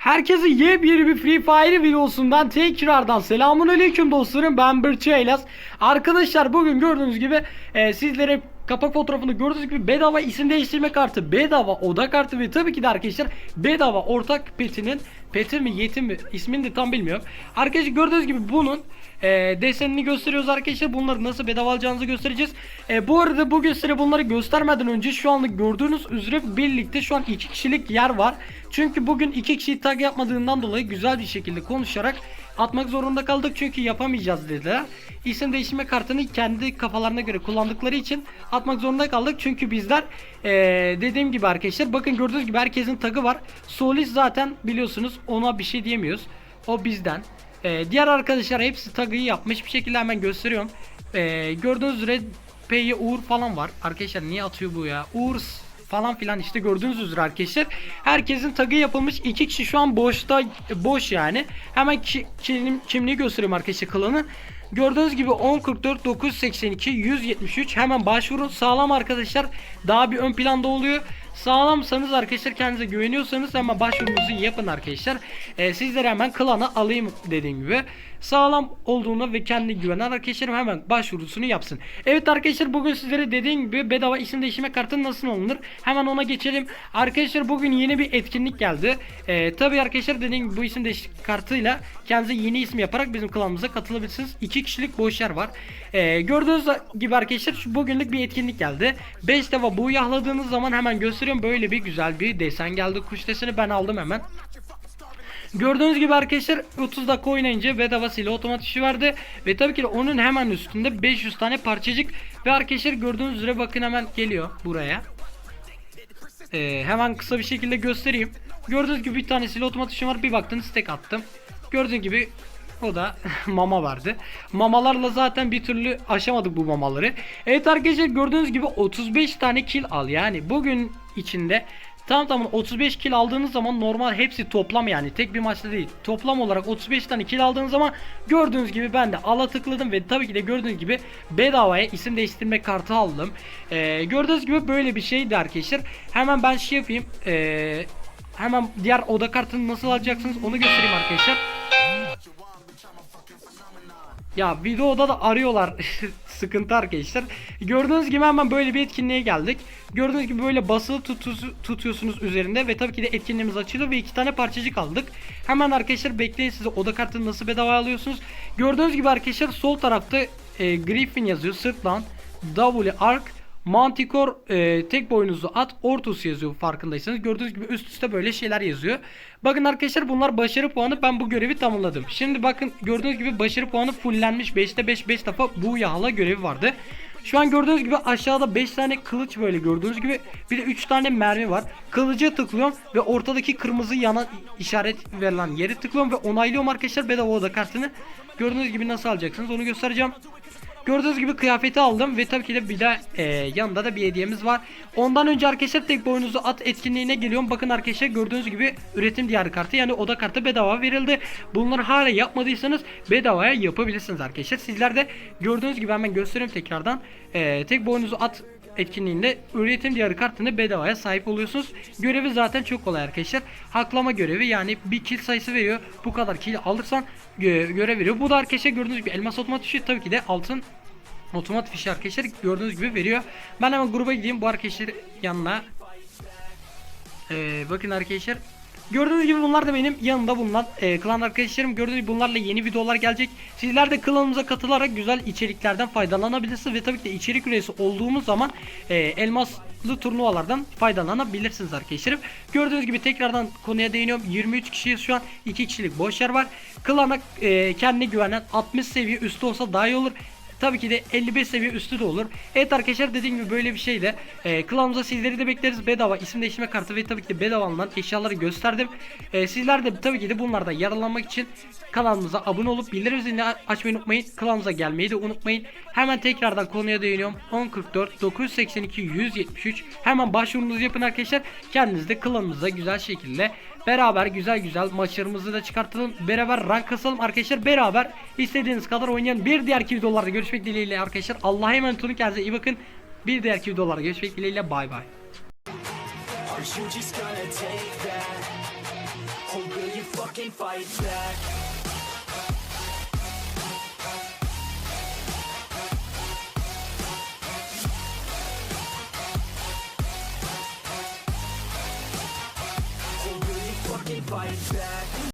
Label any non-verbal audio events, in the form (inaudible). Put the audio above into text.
Herkese yepyeni bir Free Fire videosundan tekrardan selamun aleyküm dostlarım. Ben Birçi Eylaz. Arkadaşlar bugün gördüğünüz gibi e, sizlere kapak fotoğrafında gördüğünüz gibi bedava isim değiştirme kartı, bedava oda kartı ve tabii ki de arkadaşlar bedava ortak petinin peti mi yetim mi ismini de tam bilmiyorum. Arkadaşlar gördüğünüz gibi bunun e, desenini gösteriyoruz arkadaşlar. Bunları nasıl bedava alacağınızı göstereceğiz. E, bu arada bugün size bunları göstermeden önce şu anlık gördüğünüz üzere birlikte şu an iki kişilik yer var. Çünkü bugün iki kişi tag yapmadığından dolayı güzel bir şekilde konuşarak atmak zorunda kaldık. Çünkü yapamayacağız dediler. İsim değiştirme kartını kendi kafalarına göre kullandıkları için atmak zorunda kaldık. Çünkü bizler e, dediğim gibi arkadaşlar bakın gördüğünüz gibi herkesin tagı var. Solis zaten biliyorsunuz ona bir şey diyemiyoruz. O bizden. Ee, diğer arkadaşlar hepsi tagıyı yapmış bir şekilde hemen gösteriyorum. Ee, gördüğünüz üzere P'ye Uğur falan var. Arkadaşlar niye atıyor bu ya? Uğur falan filan işte gördüğünüz üzere arkadaşlar. Herkesin tagı yapılmış. iki kişi şu an boşta boş yani. Hemen ki, kim, kimliği göstereyim arkadaşlar klanı. Gördüğünüz gibi 1044 982 173 hemen başvurun. Sağlam arkadaşlar. Daha bir ön planda oluyor. Sağlamsanız arkadaşlar kendinize güveniyorsanız hemen başvurunuzu yapın arkadaşlar. Ee, sizlere hemen klana alayım dediğim gibi. Sağlam olduğuna ve kendine güvenen arkadaşlarım hemen başvurusunu yapsın. Evet arkadaşlar bugün sizlere dediğim gibi bedava isim değiştirme kartı nasıl alınır? Hemen ona geçelim. Arkadaşlar bugün yeni bir etkinlik geldi. Ee, Tabi arkadaşlar dediğim gibi bu isim değiştirme kartıyla kendinize yeni isim yaparak bizim klanımıza katılabilirsiniz. 2 kişilik boş yer var. Ee, gördüğünüz gibi arkadaşlar bugünlük bir etkinlik geldi. 5 defa bu yahladığınız zaman hemen gösteriyorum böyle bir güzel bir desen geldi. Kuş deseni ben aldım hemen. Gördüğünüz gibi arkadaşlar 30 dakika oynayınca bedava silah otomatik verdi. Ve tabii ki de onun hemen üstünde 500 tane parçacık. Ve arkadaşlar gördüğünüz üzere bakın hemen geliyor buraya. Ee, hemen kısa bir şekilde göstereyim. Gördüğünüz gibi bir tane silah otomatik var. Bir baktınız tek attım. Gördüğünüz gibi o da (laughs) mama vardı. Mamalarla zaten bir türlü aşamadık bu mamaları. Evet arkadaşlar gördüğünüz gibi 35 tane kill al. Yani bugün içinde tam tamına 35 kill aldığınız zaman normal hepsi toplam yani tek bir maçta değil. Toplam olarak 35 tane kill aldığınız zaman gördüğünüz gibi ben de ala tıkladım ve tabii ki de gördüğünüz gibi bedavaya isim değiştirme kartı aldım. Ee, gördüğünüz gibi böyle bir şeydi arkadaşlar. Hemen ben şey yapayım. Ee, hemen diğer oda kartını nasıl alacaksınız onu göstereyim arkadaşlar. Ya videoda da arıyorlar. (laughs) Sıkıntı arkadaşlar. Gördüğünüz gibi hemen böyle bir etkinliğe geldik. Gördüğünüz gibi böyle basılı tutu- tutuyorsunuz üzerinde ve tabii ki de etkinliğimiz açılıyor ve iki tane parçacık aldık. Hemen arkadaşlar bekleyin size oda kartını nasıl bedava alıyorsunuz. Gördüğünüz gibi arkadaşlar sol tarafta e, Griffin yazıyor sırtlan. W Ark Manticore e, tek boynuzlu at Ortus yazıyor farkındaysanız. Gördüğünüz gibi üst üste böyle şeyler yazıyor. Bakın arkadaşlar bunlar başarı puanı. Ben bu görevi tamamladım. Şimdi bakın gördüğünüz gibi başarı puanı fullenmiş. 5'te 5 5 defa bu yağla görevi vardı. Şu an gördüğünüz gibi aşağıda 5 tane kılıç böyle gördüğünüz gibi bir de 3 tane mermi var. Kılıca tıklıyorum ve ortadaki kırmızı yana işaret verilen yere tıklıyorum ve onaylıyorum arkadaşlar bedava oda kartını. Gördüğünüz gibi nasıl alacaksınız onu göstereceğim. Gördüğünüz gibi kıyafeti aldım ve tabii ki de bir de e, yanında da bir hediyemiz var. Ondan önce arkadaşlar tek boynuzu at etkinliğine geliyorum. Bakın arkadaşlar gördüğünüz gibi üretim diyarı kartı yani oda kartı bedava verildi. Bunları hala yapmadıysanız bedavaya yapabilirsiniz arkadaşlar. Sizler de gördüğünüz gibi hemen göstereyim tekrardan. E, tek boynuzu at etkinliğinde üretim diyarı kartını bedavaya sahip oluyorsunuz. Görevi zaten çok kolay arkadaşlar. Haklama görevi yani bir kill sayısı veriyor. Bu kadar kill alırsan gö görev veriyor. Bu da arkadaşlar gördüğünüz gibi elmas otomatik fişi tabii ki de altın otomatik fişi arkadaşlar gördüğünüz gibi veriyor. Ben hemen gruba gideyim bu arkadaşlar yanına. Ee, bakın arkadaşlar Gördüğünüz gibi bunlar da benim yanımda bulunan e, klan arkadaşlarım. Gördüğünüz gibi bunlarla yeni videolar gelecek. Sizler de klanımıza katılarak güzel içeriklerden faydalanabilirsiniz. Ve tabii ki de içerik üyesi olduğumuz zaman e, elmaslı turnuvalardan faydalanabilirsiniz arkadaşlarım. Gördüğünüz gibi tekrardan konuya değiniyorum. 23 kişiyiz şu an. 2 kişilik boş yer var. Klana e, kendine güvenen 60 seviye üstü olsa daha iyi olur. Tabii ki de 55 seviye üstü de olur. Evet arkadaşlar dediğim gibi böyle bir şey de e, klanımıza sizleri de bekleriz. Bedava isim değiştirme kartı ve tabii ki de bedava alınan eşyaları gösterdim. E, sizler de tabii ki de bunlarda yararlanmak için kanalımıza abone olup bildirim zilini açmayı unutmayın. Klanımıza gelmeyi de unutmayın. Hemen tekrardan konuya değiniyorum. 1044 982 173 hemen başvurunuzu yapın arkadaşlar. Kendiniz de klanımıza güzel şekilde beraber güzel güzel maçlarımızı da çıkartalım. Beraber rank kasalım arkadaşlar. Beraber istediğiniz kadar oynayalım. Bir diğerki videolarda görüşmek dileğiyle arkadaşlar. Allah'a emanet olun. Kendinize iyi bakın. Bir diğerki videolarda görüşmek dileğiyle. Bay bay. Fucking fight back fight back